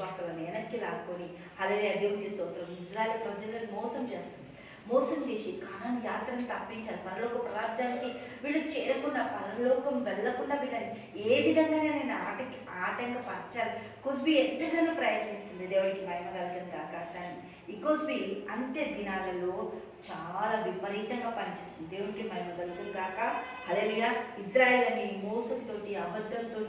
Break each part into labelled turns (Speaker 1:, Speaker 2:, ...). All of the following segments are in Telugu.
Speaker 1: వెనక్కి లాక్కొని అలాగే దేవునికి స్తోత్రం. ఇజ్రాయల్ ప్రజలను మోసం చేస్తుంది. మోసం చేసి కానాన్ యాత్రను తప్పించాలి. పరలోక రాజ్యానికి వీళ్ళు చేరకుండా పరలోకం వెళ్ళకుండా వీళ్ళని ఏ విధంగా నేను ఆటకి ఆటంకపరచాలి. కుస్బి ఎంతగానో ప్రయత్నిస్తుంది దేవుడికి మహిమ కలిగిన కాక కానీ ఈ కుస్బి అంత్య దినాలలో చాలా విపరీతంగా పనిచేస్తుంది. దేవునికి మహిమ కలుగును కాక హల్లెలూయా. ఇజ్రాయెల్ అని మోసంతోటి అబద్ధంతో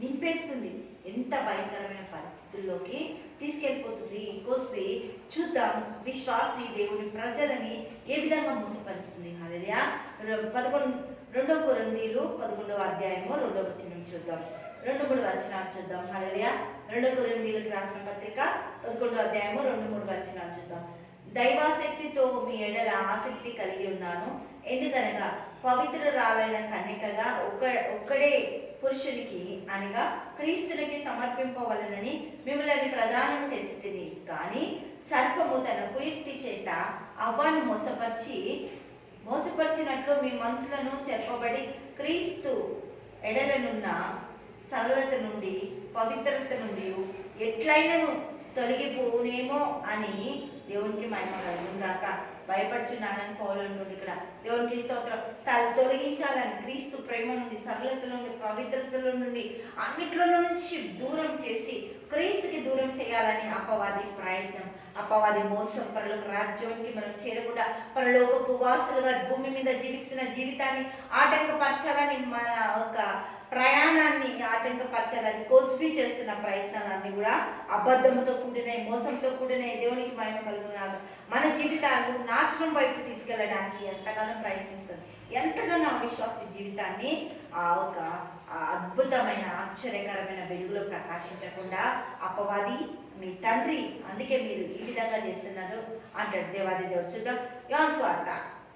Speaker 1: నింపేస్తుంది. ఎంత భయంకరమైన పరిస్థితుల్లోకి తీసుకెళ్ళిపోతుంది. ఇంకోస్వి చూద్దాం. విశ్వాసి దేవుని ప్రజలని ఏ విధంగా మోసపరుస్తుంది. హల్లెలూయా. పదకొండు రెండో కొరందీలు పదకొండవ అధ్యాయము రెండవ వచ్చిన చూద్దాం. రెండు మూడు వచనాలు చూద్దాం. హల్లెలూయా. రెండో కొరందీలకు రాసిన పత్రిక పదకొండవ అధ్యాయము రెండు మూడు వచనాలు చూద్దాం. దైవాసక్తితో మీ ఎడల ఆసక్తి కలిగి ఉన్నాను. ఎందుకనగా పవిత్రురాలైన కన్యకగా ఒక ఒక్కడే పురుషునికి అనగా క్రీస్తునికి సమర్పింపవలనని మిమ్మల్ని ప్రదానం చేసి తిని కానీ సర్పము తన కుయుక్తి చేత అవ్వను మోసపరిచి మోసపరిచినట్లు మీ మనసులను చెప్పబడి క్రీస్తు ఎడలనున్న సరళత నుండి పవిత్రత నుండి ఎట్లయినను తొలగిపోనేమో అని దేవునికి మహిమ కలుగుందాక భయపడుచున్నానని పౌలంటుంది ఇక్కడ. దేవునికి స్తోత్రం. తొలగించాలని క్రీస్తు ప్రేమ నుండి సరళత నుండి పవిత్రతల నుండి అన్నిట్లో నుంచి దూరం చేసి క్రీస్తుకి దూరం చేయాలని అపవాది ప్రయత్నం. అపవాది మోసం పరలోక రాజ్యానికి మనం చేరకుండా పరలోకపు వాసులుగా భూమి మీద జీవిస్తున్న జీవితాన్ని ఆటంకపరచాలని మన ఒక ఆటంకపరచాలని కోస్బీ చేస్తున్న ప్రయత్నాలన్నీ కూడా అబద్ధంతో కూడినాయి మోసంతో కూడినాయి దేవునికి మయం కలుగునారు మన జీవితాలు నాశనం వైపు తీసుకెళ్ళడానికి ఎంతగానో ప్రయత్నిస్తుంది. ఎంతగానో అవిశ్వాస జీవితాన్ని ఆ ఒక అద్భుతమైన ఆశ్చర్యకరమైన వెలుగులో ప్రకాశించకుండా అపవాది మీ తండ్రి అందుకే మీరు ఈ విధంగా చేస్తున్నారు అంటాడు దేవాది దేవుడు. చూద్దాం. యోన్ స్వార్త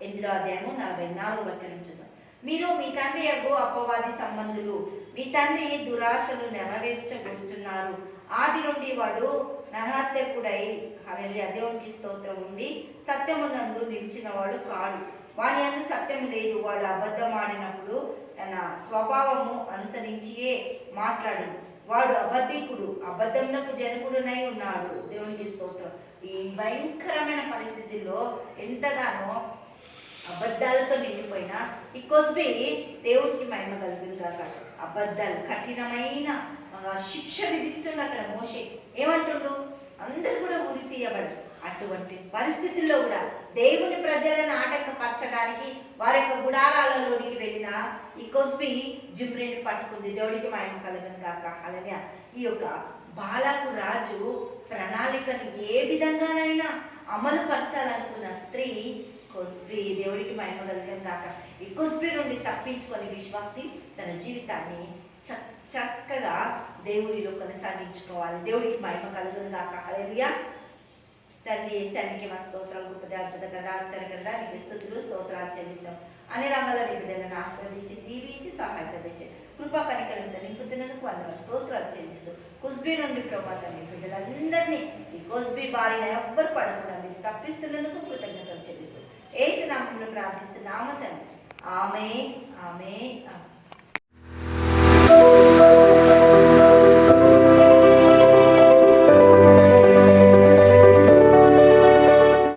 Speaker 1: ఎనిమిదో అధ్యాయము నలభై నాలుగు వచనం చూద్దాం. మీరు మీ తండ్రి యొక్క అపవాది సంబంధులు. మీ తండ్రి దురాశలు నెరవేర్చగలుచున్నారు ఆది నుండి వాడు నరహత్యకుడై హల్లెలూయా దేవునికి స్తోత్రం ఉండి సత్యమునందు నిలిచిన వాడు కాడు. వాని అందు సత్యం లేదు. వాడు అబద్ధం ఆడినప్పుడు తన స్వభావము అనుసరించియే మాట్లాడు. వాడు అబద్ధికుడు అబద్ధమునకు జనకుడునై ఉన్నాడు. దేవునికి స్తోత్రం. ఈ భయంకరమైన పరిస్థితుల్లో ఎంతగానో అబద్ధాలతో నిండిపోయినా ఈ కొస్బి దేవుడికి మహిమ కలుగుతుంది కాక అబద్ధాలు కఠినమైన శిక్ష విధిస్తుండు అక్కడ మోసే ఏమంటుండు? అందరు కూడా ఉరి తీయబడ్డు అటువంటి పరిస్థితుల్లో కూడా దేవుని ప్రజలను ఆటంకపరచడానికి వారి యొక్క గుడారాలలోనికి వెళ్ళిన ఈ కొస్బి జిమ్రిని పట్టుకుంది దేవుడికి మహిమ కలుగును కాక అలాగే ఈ యొక్క బాలకు రాజు ప్రణాళికను ఏ విధంగానైనా అమలు పరచాలనుకున్న స్త్రీ కుస్బి దేవుడికి మహిమ కలుగును కాక ఈ కుస్బి నుండి తప్పించుకొని విశ్వాసి తన జీవితాన్ని చక్కగా దేవుడిలో కొనసాగించుకోవాలి. దేవుడికి మహిమ కలుగును కాక హల్లెలూయా. తండ్రి ఏసానికి మా స్తోత్రాలు గొప్పది అద్భుతంగా ఆశ్చర్యకరంగా నీకు స్థుతులు స్తోత్రాలు చెల్లిస్తాం. అన్ని రంగాల నీ బిడ్డలను ఆశీర్వదించి దీవించి సహాయత తెచ్చి కృపా కనికరంతో నింపుతున్నందుకు అందరం స్తోత్రాలు చెల్లిస్తూ కుస్బీ నుండి ప్రభాతం బిడ్డలందరినీ ఈ కుస్బీ బారిన ఎవ్వరు పడకుండా మీరు తప్పిస్తున్నందుకు కృతజ్ఞతలు ఏసు నామంలో ప్రార్థిస్తున్నాము తండ్రి. ఆమె ఆమె ఆమె